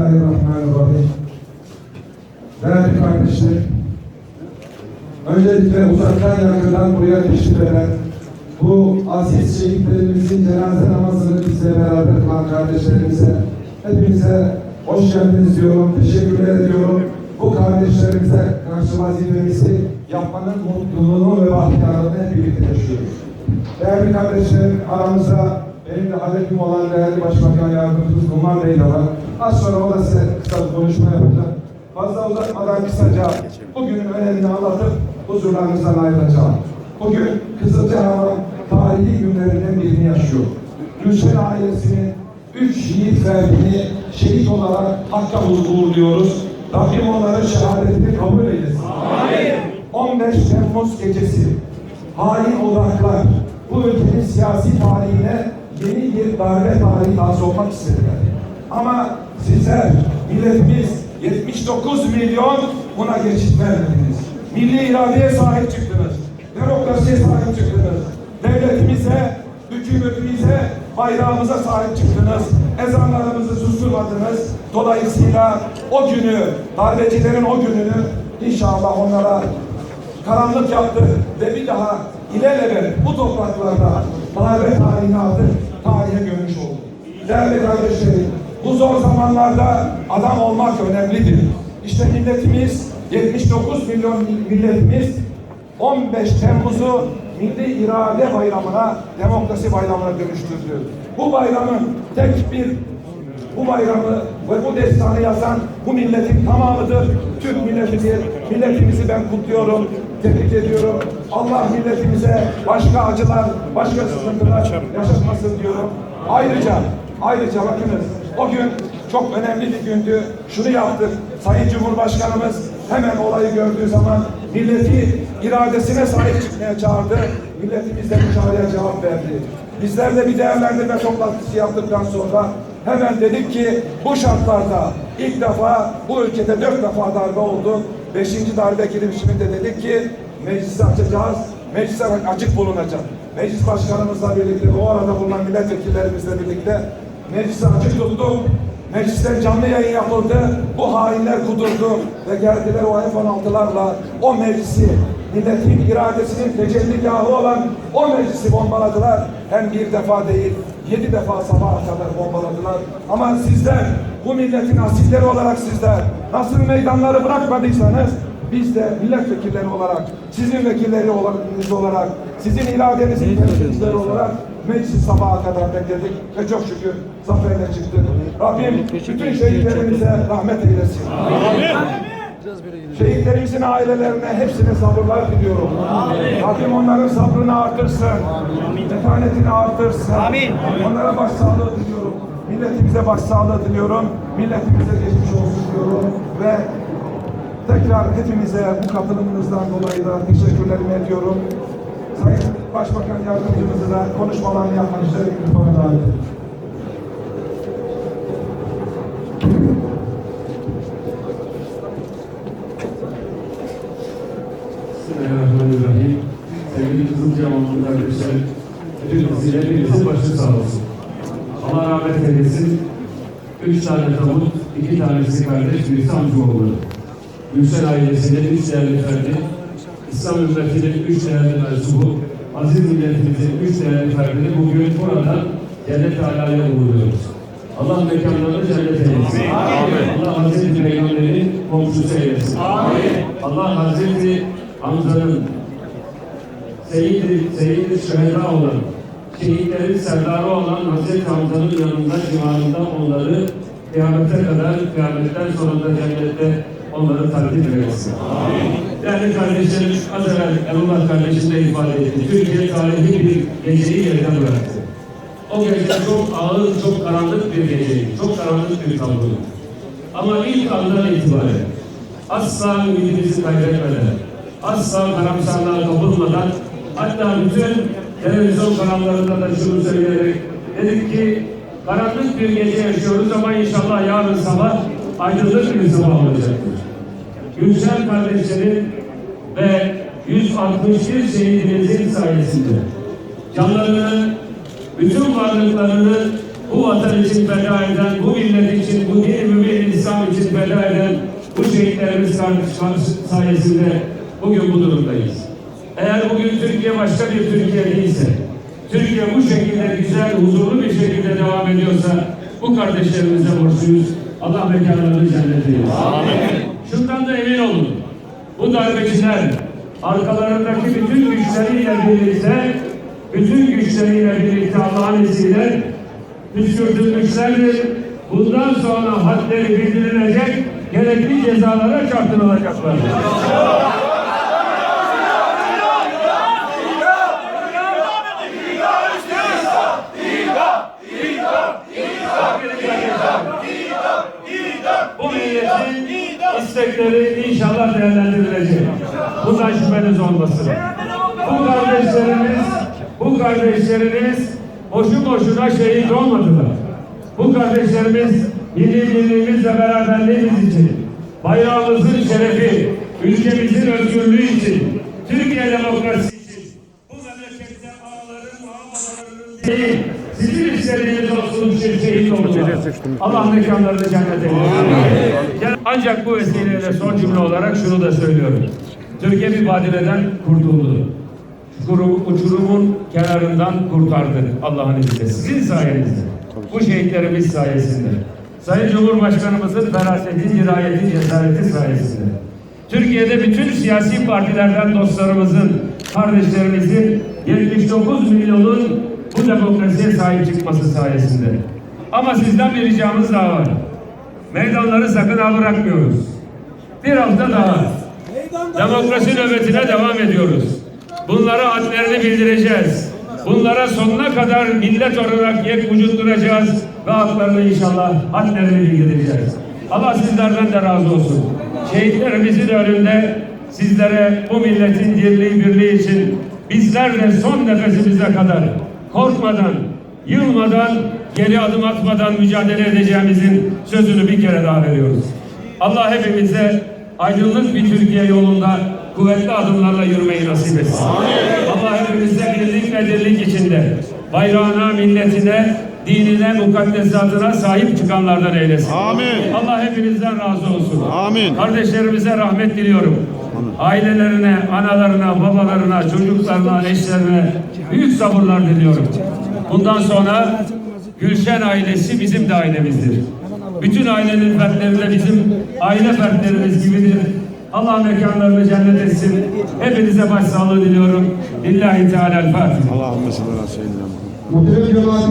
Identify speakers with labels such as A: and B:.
A: Bismillahirrahmanirrahim. Değerli kardeşlerim, öncelikle uzaktan yakından buraya teşrif eden bu aziz şehitlerimizin cenaze namazını bizle beraber kılan kardeşlerimize hepinize hoş geldiniz diyorum, teşekkürler ediyorum. Bu kardeşlerimize karşı vazifemizi yapmanın mutluluğunu ve bahtiyarlığını hep birlikte yaşıyoruz. Değerli kardeşlerim aramızda benim de hedefim olan değerli Başbakan Yardımcımız Numan Bey de var. Az sonra o da size kısa bir konuşma yapacak. Fazla uzatmadan kısaca bugünün önemini anlatıp huzurlarınızdan ayrılacağım. Bugün Kızılcahamam tarihi günlerinden birini yaşıyor. Gülşen ailesinin üç yiğit ferdini şehit olarak hakka uğurluyoruz. Rabbim onların şehadetini kabul eylesin. 15 Temmuz gecesi hain odaklar bu ülkenin siyasi darbe tarihi tarzı olmak istediler. Ama sizler, milletimiz 79 milyon buna geçit vermediniz. Milli iradeye sahip çıktınız. Demokrasiye sahip çıktınız. Devletimize, hükümetimize, bayrağımıza sahip çıktınız. Ezanlarımızı susturmadınız. Dolayısıyla o günü, darbecilerin o gününü inşallah onlara karanlık yaptı ve bir daha ilelebet bu topraklarda darbe tarihini aldı. Değerli kardeşlerim, bu zor zamanlarda adam olmak önemlidir. İşte milletimiz, 79 milyon milletimiz 15 Temmuz'u Milli İrade Bayramı'na, Demokrasi Bayramı'na dönüştürdü. Bu bayramın tek bir bu bayramı ve bu destanı yazan bu milletin tamamıdır. Türk milletidir. Milletimizi ben kutluyorum, tebrik ediyorum. Allah milletimize başka acılar, başka sıkıntılar yaşatmasın diyorum. Ayrıca, ayrıca bakınız o gün çok önemli bir gündü. Şunu yaptık. Sayın Cumhurbaşkanımız hemen olayı gördüğü zaman milleti iradesine sahip çıkmaya çağırdı. Milletimiz de bu çağrıya cevap verdi. Bizler de bir değerlendirme toplantısı yaptıktan sonra hemen dedik ki bu şartlarda ilk defa bu ülkede dört defa darbe oldu. Beşinci darbe girişiminde dedik ki meclisi açacağız. Meclise açık bulunacak. Meclis başkanımızla birlikte o arada bulunan milletvekillerimizle birlikte meclisi açık tuttuk. Mecliste canlı yayın yapıldı. Bu hainler kudurdu ve geldiler o F-16'larla o meclisi milletin iradesinin tecelligahı olan o meclisi bombaladılar. Hem bir defa değil, yedi defa sabaha kadar bombaladılar. Ama sizler, bu milletin asilleri olarak sizler, nasıl meydanları bırakmadıysanız, biz de milletvekilleri olarak, sizin vekilleri olarak, olarak sizin iradenizin temsilcileri olarak meclis sabaha kadar bekledik ve çok şükür zaferle çıktık. Rabbim bütün şehitlerimize rahmet eylesin. Şehitlerimizin ailelerine hepsine sabırlar diliyorum. Rabbim onların sabrını artırsın. Metanetini artırsın. Onlara başsağlığı diliyorum. Milletimize başsağlığı diliyorum. Milletimize geçmiş olsun diyorum. Ve tekrar hepinize bu katılımınızdan dolayı da teşekkürlerimi ediyorum. Sayın Başbakan Yardımcımızı da konuşmalarını yapmak üzere mikrofona davet ediyorum.
B: Bismillahirrahmanirrahim. Sevgili Kızılcahamamlı kardeşler, hepimizin hepinizin başı sağ olsun. Allah rahmet eylesin. Üç tane tabut, iki tanesi kardeş, birisi amcaoğlu. Gülşen ailesinin üç değerli ferdi, İslam ümmetinin üç değerli mensubu, aziz milletimizin üç değerli ferdini bugün burada cennet alaya uğurluyoruz. Allah mekanlarını cennet eylesin. Allah Hazreti Peygamber'in komşusu eylesin. Allah Hazreti Hamza'nın Seyyid-i Seyyid Şüheda olan, şehitlerin serdarı olan Hazreti Hamza'nın yanında, civarında onları kıyamete kadar, kıyametten sonra da cennette onları takdir eylesin. Değerli kardeşlerim, az evvel Emrullah kardeşim de ifade etti. Türkiye tarihi bir geceyi geride bıraktı. O gece çok ağır, çok karanlık bir geceydi. Çok karanlık bir tabloydu. Ama ilk andan itibaren asla ümidimizi kaybetmeden, asla karamsarlığa kapılmadan, hatta bütün televizyon kanallarında da şunu söyleyerek dedik ki karanlık bir gece yaşıyoruz ama inşallah yarın sabah aydınlık bir sabah olacaktır. Gülşen kardeşlerin ve 161 şehidimizin sayesinde canlarını, bütün varlıklarını bu vatan için feda eden, bu millet için, bu din mümin İslam için feda eden bu şehitlerimiz sayesinde bugün bu durumdayız. Eğer bugün Türkiye başka bir Türkiye değilse, Türkiye bu şekilde güzel, huzurlu bir şekilde devam ediyorsa bu kardeşlerimize borçluyuz. Allah mekanlarını cennet eylesin. Şundan da emin olun. Bu darbeciler arkalarındaki bütün güçleriyle birlikte bütün güçleriyle birlikte Allah'ın izniyle püskürtülmüşlerdir. Bundan sonra hadleri bildirilecek, gerekli cezalara çarptırılacaklardır. İstekleri inşallah değerlendirilecek. Bundan şüpheniz olmasın. Bu kardeşlerimiz, bu kardeşlerimiz boşu boşuna şehit olmadılar. Bu kardeşlerimiz milli birliğimiz ve beraberliğimiz için, bayrağımızın şerefi, ülkemizin özgürlüğü için, Türkiye demokrasisi için, bu memlekette ağaların, ağababalarının değil, sizin istediğiniz olsun için şehit oldular. Allah mekanlarını cennet eylesin. Ancak bu vesileyle son cümle olarak şunu da söylüyorum. Türkiye bir badireden kurtuldu. Uçurumun kenarından kurtardı Allah'ın izniyle. Sizin sayenizde. Bu şehitlerimiz sayesinde. Sayın Cumhurbaşkanımızın feraseti, dirayeti, cesareti sayesinde. Türkiye'de bütün siyasi partilerden dostlarımızın, kardeşlerimizin 79 milyonun bu demokrasiye sahip çıkması sayesinde. Ama sizden bir ricamız daha var. Meydanları sakın ha bırakmıyoruz. Bir hafta daha. Demokrasi nöbetine devam ediyoruz. Bunlara hadlerini bildireceğiz. Bunlara sonuna kadar millet olarak yek vücut duracağız ve haklarını inşallah hadlerini bildireceğiz. Allah sizlerden de razı olsun. Şehitlerimizin önünde sizlere bu milletin dirliği birliği için bizler de son nefesimize kadar korkmadan, yılmadan, geri adım atmadan mücadele edeceğimizin sözünü bir kere daha veriyoruz. Allah hepimize aydınlık bir Türkiye yolunda kuvvetli adımlarla yürümeyi nasip etsin. Allah hepimize birlik ve dirlik içinde bayrağına, milletine, dinine, mukaddesatına sahip çıkanlardan eylesin.
C: Amin.
B: Allah hepinizden razı olsun.
C: Amin.
B: Kardeşlerimize rahmet diliyorum. Ailelerine, analarına, babalarına, çocuklarına, eşlerine büyük sabırlar diliyorum. Bundan sonra Gülşen ailesi bizim de ailemizdir. Bütün ailenin fertleri de bizim aile fertlerimiz gibidir. Allah mekanlarını cennet etsin. Hepinize başsağlığı diliyorum. Lillahi Teala'l-Fatiha.
C: Allahümme salli ala seyyidina Muhammed.
A: Muhterem cemaat